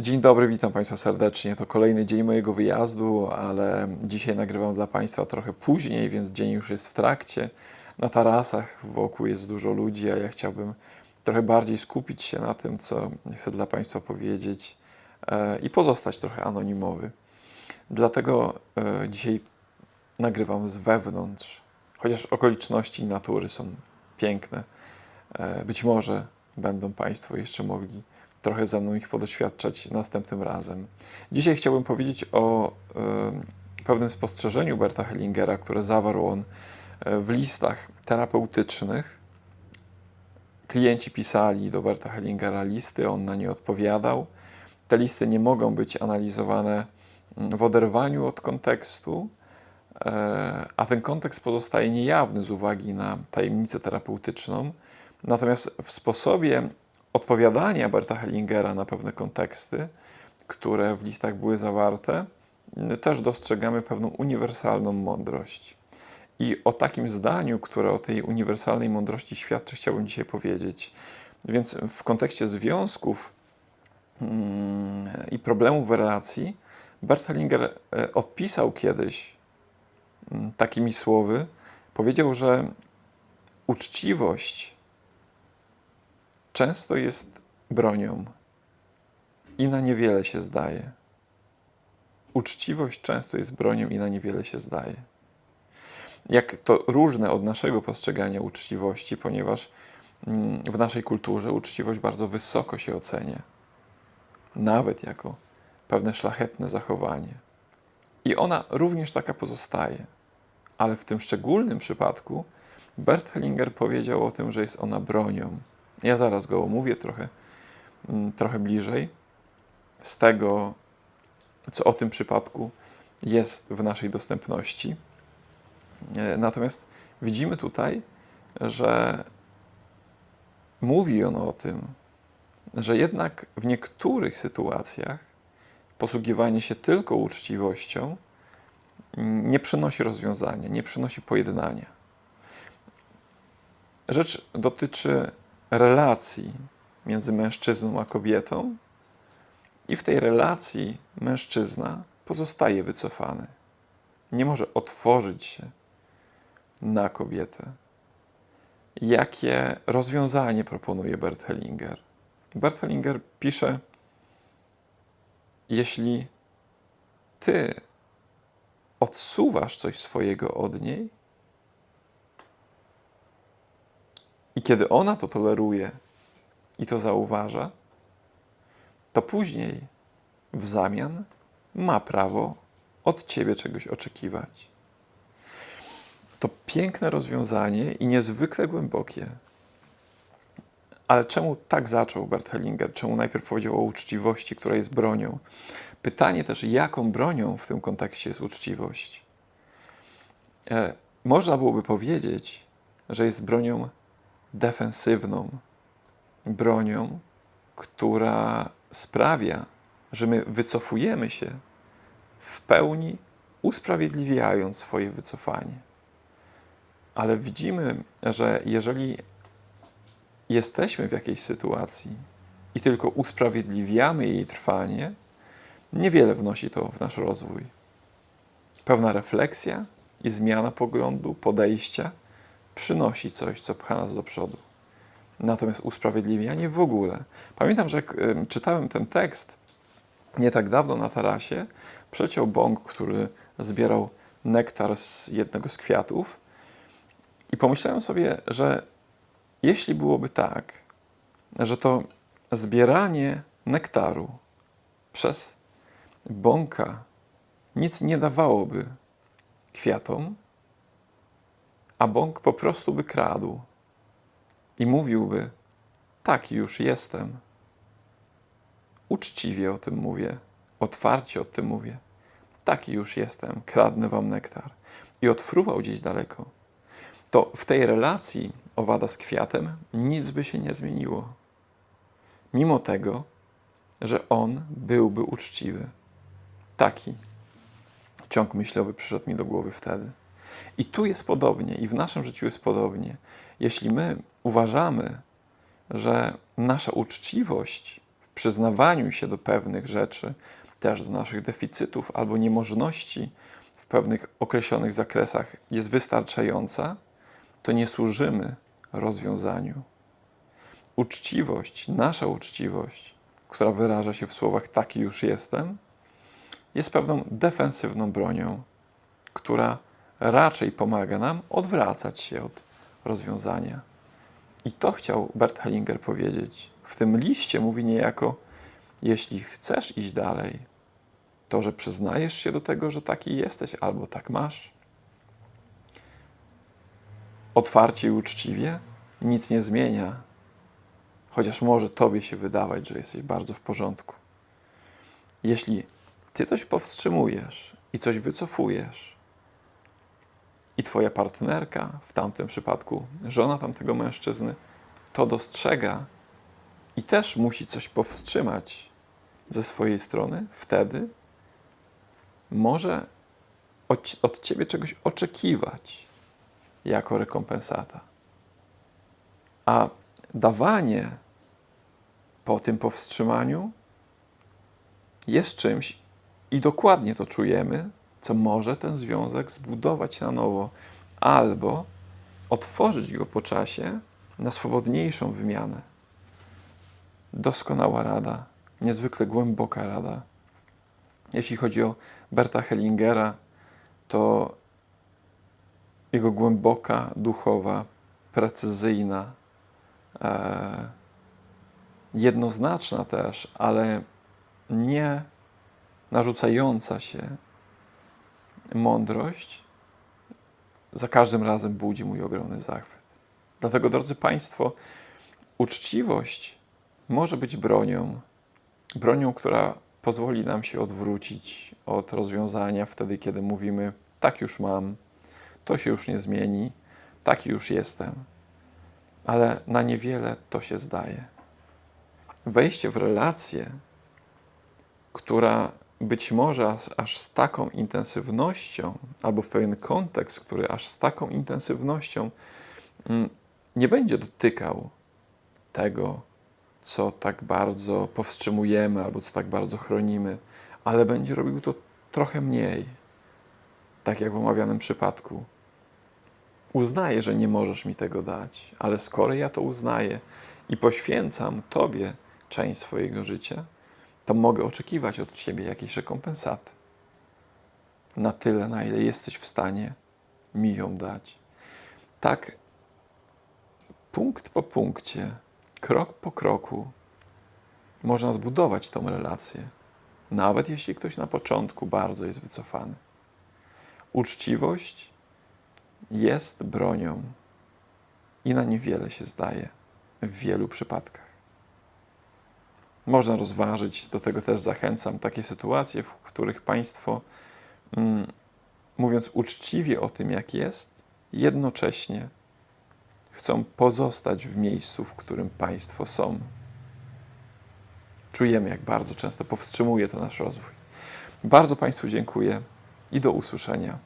Dzień dobry, witam Państwa serdecznie. To kolejny dzień mojego wyjazdu, ale dzisiaj nagrywam dla Państwa trochę później, więc dzień już jest w trakcie. Na tarasach wokół jest dużo ludzi, a ja chciałbym trochę bardziej skupić się na tym, co chcę dla Państwa powiedzieć e, i pozostać trochę anonimowy. Dlatego e, dzisiaj nagrywam z wewnątrz, chociaż okoliczności natury są piękne. E, Być może będą Państwo jeszcze mogli trochę ze mną ich podoświadczać następnym razem. Dzisiaj chciałbym powiedzieć o e, pewnym spostrzeżeniu Berta Hellingera, które zawarł on e, w listach terapeutycznych. Klienci pisali do Berta Hellingera listy, on na nie odpowiadał. Te listy nie mogą być analizowane mm, w oderwaniu od kontekstu, e, a ten kontekst pozostaje niejawny z uwagi na tajemnicę terapeutyczną. Natomiast w sposobie odpowiadania Berta Hellingera na pewne konteksty, które w listach były zawarte, m, też dostrzegamy pewną uniwersalną mądrość. I o takim zdaniu, które o tej uniwersalnej mądrości świadczy, chciałbym dzisiaj powiedzieć. Więc w kontekście związków mm, i problemów w relacji, Bert Hellinger e, odpisał kiedyś mm, takimi słowy, powiedział, że uczciwość często jest bronią i na niewiele się zdaje. Uczciwość często jest bronią i na niewiele się zdaje. Jak to różne od naszego postrzegania uczciwości, ponieważ mm, w naszej kulturze uczciwość bardzo wysoko się ocenia, nawet jako pewne szlachetne zachowanie. I ona również taka pozostaje. Ale w tym szczególnym przypadku Bert Hellinger powiedział o tym, że jest ona bronią. Ja zaraz go omówię trochę, mm, trochę bliżej z tego, co o tym przypadku jest w naszej dostępności. E, Natomiast widzimy tutaj, że mówi on o tym, że jednak w niektórych sytuacjach posługiwanie się tylko uczciwością mm, nie przynosi rozwiązania, nie przynosi pojednania. Rzecz dotyczy relacji między mężczyzną a kobietą, i w tej relacji mężczyzna pozostaje wycofany. Nie może otworzyć się na kobietę. Jakie rozwiązanie proponuje Bert Hellinger? Bert Hellinger pisze: Jeśli ty odsuwasz coś swojego od niej, i kiedy ona to toleruje i to zauważa, to później w zamian ma prawo od ciebie czegoś oczekiwać. To piękne rozwiązanie i niezwykle głębokie. Ale czemu tak zaczął Bert Hellinger? Czemu najpierw powiedział o uczciwości, która jest bronią? Pytanie też, jaką bronią w tym kontekście jest uczciwość? E, można byłoby powiedzieć, że jest bronią defensywną, bronią, która sprawia, że my wycofujemy się w pełni, usprawiedliwiając swoje wycofanie. Ale widzimy, że jeżeli jesteśmy w jakiejś sytuacji i tylko usprawiedliwiamy jej trwanie, niewiele wnosi to w nasz rozwój. Pewna refleksja i zmiana poglądu, podejścia przynosi coś, co pcha nas do przodu. Natomiast usprawiedliwianie w ogóle. Pamiętam, że jak em, czytałem ten tekst nie tak dawno na tarasie, przeciął bąk, który zbierał nektar z jednego z kwiatów i pomyślałem sobie, że jeśli byłoby tak, że to zbieranie nektaru przez bąka nic nie dawałoby kwiatom, a bąk po prostu by kradł i mówiłby: Tak, już jestem. Uczciwie o tym mówię, otwarcie o tym mówię. Taki już jestem, kradnę wam nektar. I odfruwał gdzieś daleko. To w tej relacji owada z kwiatem nic by się nie zmieniło. Mimo tego, że on byłby uczciwy. Taki ciąg myślowy przyszedł mi do głowy wtedy. I tu jest podobnie, i w naszym życiu jest podobnie. Jeśli my uważamy, że nasza uczciwość w przyznawaniu się do pewnych rzeczy, też do naszych deficytów albo niemożności w pewnych określonych zakresach jest wystarczająca, to nie służymy rozwiązaniu. Uczciwość, nasza uczciwość, która wyraża się w słowach taki już jestem, jest pewną defensywną bronią, która raczej pomaga nam odwracać się od rozwiązania. I to chciał Bert Hellinger powiedzieć. W tym liście mówi niejako, jeśli chcesz iść dalej, to, że przyznajesz się do tego, że taki jesteś albo tak masz, otwarcie i uczciwie, nic nie zmienia, chociaż może tobie się wydawać, że jesteś bardzo w porządku. Jeśli ty coś powstrzymujesz i coś wycofujesz, i twoja partnerka, w tamtym przypadku żona tamtego mężczyzny, to dostrzega i też musi coś powstrzymać ze swojej strony, wtedy może od, od ciebie czegoś oczekiwać jako rekompensata. A dawanie po tym powstrzymaniu jest czymś i dokładnie to czujemy, co może ten związek zbudować na nowo albo otworzyć go po czasie na swobodniejszą wymianę. Doskonała rada, niezwykle głęboka rada. Jeśli chodzi o Berta Hellingera, to jego głęboka, duchowa, precyzyjna, e, jednoznaczna też, ale nie narzucająca się mądrość za każdym razem budzi mój ogromny zachwyt. Dlatego, drodzy Państwo, uczciwość może być bronią, bronią, która pozwoli nam się odwrócić od rozwiązania wtedy, kiedy mówimy: Tak już mam, to się już nie zmieni, taki już jestem. Ale na niewiele to się zdaje. Wejście w relację, która być może aż, aż z taką intensywnością, albo w pewien kontekst, który aż z taką intensywnością mm, nie będzie dotykał tego, co tak bardzo powstrzymujemy, albo co tak bardzo chronimy, ale będzie robił to trochę mniej. Tak jak w omawianym przypadku. Uznaję, że nie możesz mi tego dać, ale skoro ja to uznaję i poświęcam Tobie część swojego życia, to mogę oczekiwać od Ciebie jakiejś rekompensaty. Na tyle, na ile jesteś w stanie mi ją dać. Tak, punkt po punkcie, krok po kroku, można zbudować tą relację, nawet jeśli ktoś na początku bardzo jest wycofany. Uczciwość jest bronią i na niewiele się zdaje w wielu przypadkach. Można rozważyć, do tego też zachęcam, takie sytuacje, w których Państwo, mm, mówiąc uczciwie o tym, jak jest, jednocześnie chcą pozostać w miejscu, w którym Państwo są. Czujemy, jak bardzo często powstrzymuje to nasz rozwój. Bardzo Państwu dziękuję i do usłyszenia.